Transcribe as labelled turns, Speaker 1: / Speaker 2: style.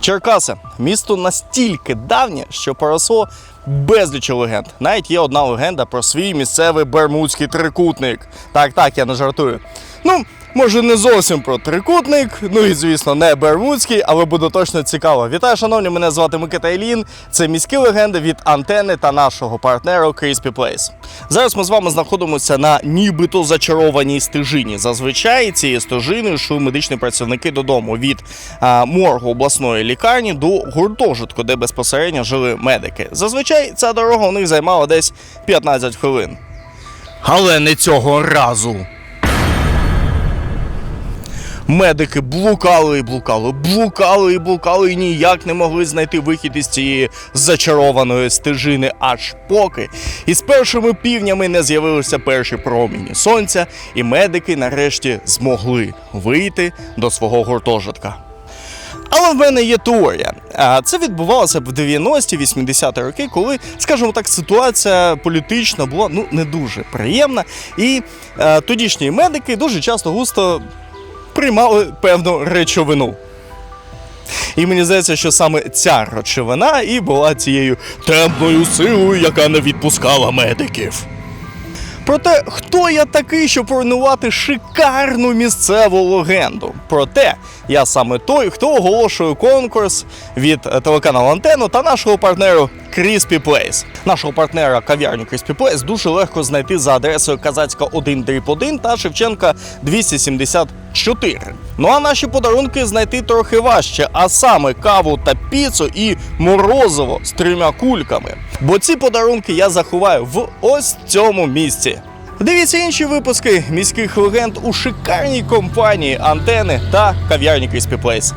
Speaker 1: Черкаси місто настільки давнє, що поросло безліч легенд. Навіть є одна легенда про свій місцевий бермудський трикутник. Так, так, я не жартую. Ну, може, не зовсім про трикутник, ну і звісно, не бермудський, але буде точно цікаво. Вітаю, шановні! Мене звати Микита Ілін. Це міські легенди від антени та нашого партнеру Crispy Place. Зараз ми з вами знаходимося на нібито зачарованій стежині. Зазвичай цією стежиною йшли медичні працівники додому від а, моргу обласної лікарні до гуртожитку, де безпосередньо жили медики. Зазвичай ця дорога у них займала десь 15 хвилин. Але не цього разу. Медики блукали і блукали, блукали і блукали і ніяк не могли знайти вихід із цієї зачарованої стежини, аж поки із першими півнями не з'явилися перші промені сонця, і медики нарешті змогли вийти до свого гуртожитка. Але в мене є теорія. Це відбувалося в 90-ті, 80-ті роки, коли, скажімо так, ситуація політична була ну не дуже приємна, і е, тодішні медики дуже часто густо приймали певну речовину. І мені здається, що саме ця речовина і була цією темною силою, яка не відпускала медиків. Проте, хто я такий, щоб руйнувати шикарну місцеву легенду? Проте, я саме той, хто оголошує конкурс від е, телеканалу Антенну та нашого партнеру Crispy Place. Нашого партнера кав'ярню Crispy Place дуже легко знайти за адресою Казацька 1 1 та Шевченка 274. Ну а наші подарунки знайти трохи важче, а саме каву та піцу і морозиво з трьома кульками. Бо ці подарунки я заховаю в ось цьому місці. Дивіться інші випуски міських легенд у шикарній компанії антени та кав'ярні Crispy Place.